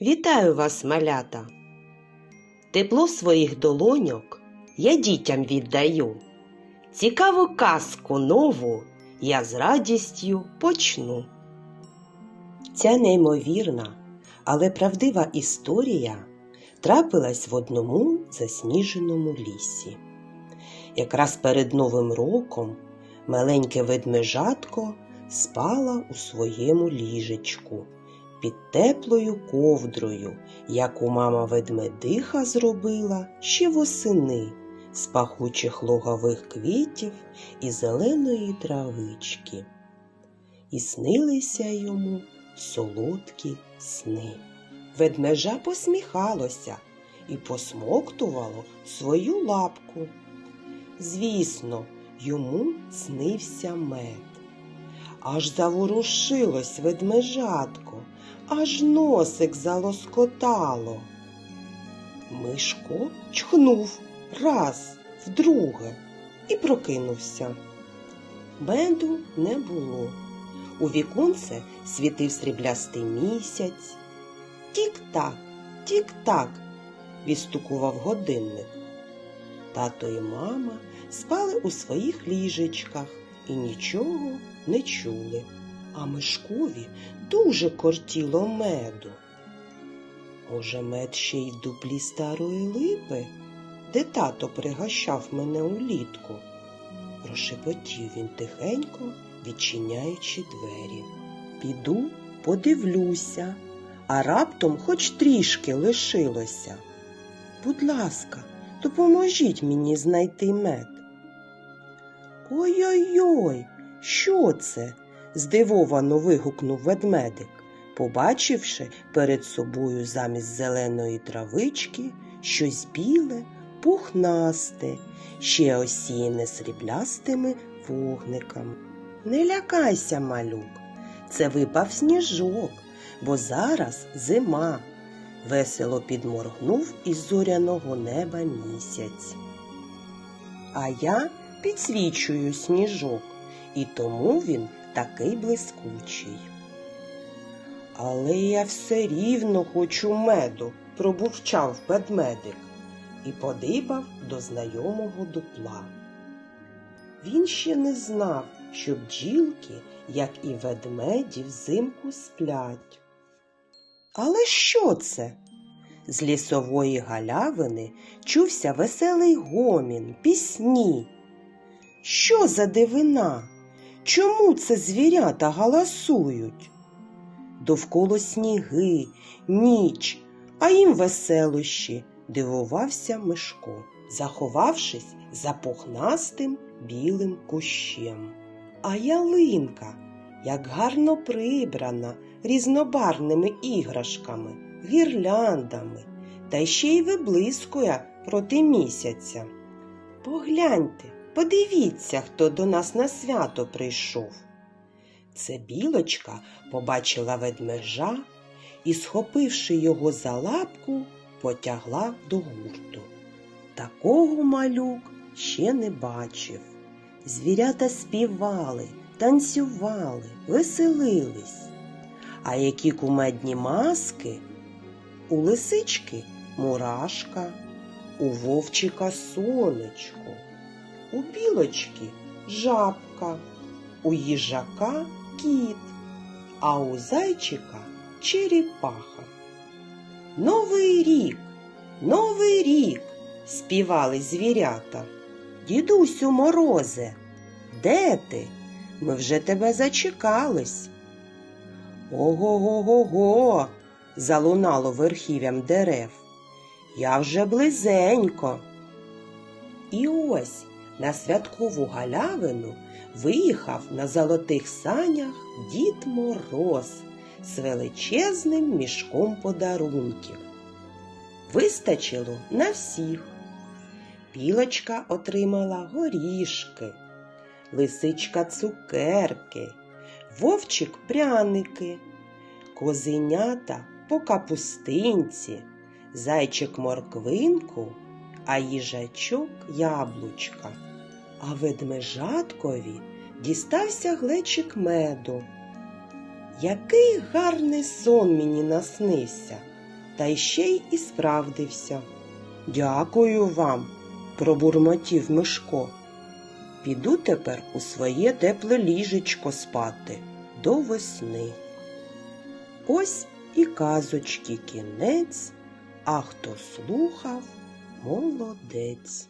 Вітаю вас, малята! Тепло своїх долоньок я дітям віддаю. Цікаву казку нову я з радістю почну. Ця неймовірна, але правдива історія трапилась в одному засніженому лісі. Якраз перед Новим роком маленьке ведмежатко спала у своєму ліжечку під теплою ковдрою, яку мама ведмедиха зробила ще восени з пахучих лугових квітів і зеленої травички. І снилися йому солодкі сни. Ведмежа посміхалося і посмоктувало свою лапку. Звісно, йому снився мед. Аж заворушилось ведмежатко, аж носик залоскотало. Мишко чхнув раз, вдруге і прокинувся. Меду не було. У віконце світив сріблястий місяць. Тік-так, тік-так, відстукував годинник. Тато і мама спали у своїх ліжечках і нічого не чули, а Мишкові дуже кортіло меду. Може, мед ще й дуплі старої липи, де тато пригощав мене улітку, прошепотів він тихенько, відчиняючи двері. Піду, подивлюся, а раптом хоч трішки лишилося. Будь ласка, допоможіть мені знайти мед. Ой-ой-ой, що це? здивовано вигукнув ведмедик, побачивши перед собою замість зеленої травички щось біле, пухнасте, ще осіяне сріблястими вогниками. Не лякайся, малюк, це випав сніжок, бо зараз зима. Весело підморгнув із зоряного неба місяць. А я підсвічую сніжок, і тому він такий блискучий. Але я все рівно хочу меду, пробурчав ведмедик і подибав до знайомого дупла. Він ще не знав, що бджілки, як і ведмеді, взимку сплять. Але що це? З лісової галявини чувся веселий гомін, пісні. Що за дивина? Чому це звірята галасують? Довкола сніги, ніч, а їм веселощі, дивувався Мишко, заховавшись за пухнастим білим кущем. А ялинка, як гарно прибрана різнобарвними іграшками, гірляндами, та ще й виблискує проти місяця. Погляньте, подивіться, хто до нас на свято прийшов. Це білочка побачила ведмежа і, схопивши його за лапку, потягла до гурту. Такого малюк ще не бачив. Звірята співали, танцювали, веселились. А які кумедні маски у лисички мурашка, у вовчика сонечко, у білочки жабка, у їжака кіт, а у зайчика черепаха. Новий рік, новий рік, співали звірята. Дідусю морозе, де ти? Ми вже тебе зачекались. Ого-го-го-го, залунало верхів'ям дерев. Я вже близенько. І ось на святкову галявину виїхав на золотих санях дід Мороз з величезним мішком подарунків. Вистачило на всіх. Білочка отримала горішки, лисичка цукерки, вовчик пряники, козенята по капустинці, зайчик морквинку, а їжачок яблучка. А ведмежаткові дістався глечик меду. Який гарний сон мені наснився, та ще й і справдився. Дякую вам, пробурмотів Мишко. Піду тепер у своє тепле ліжечко спати до весни. Ось і казочки кінець, а хто слухав, more low debts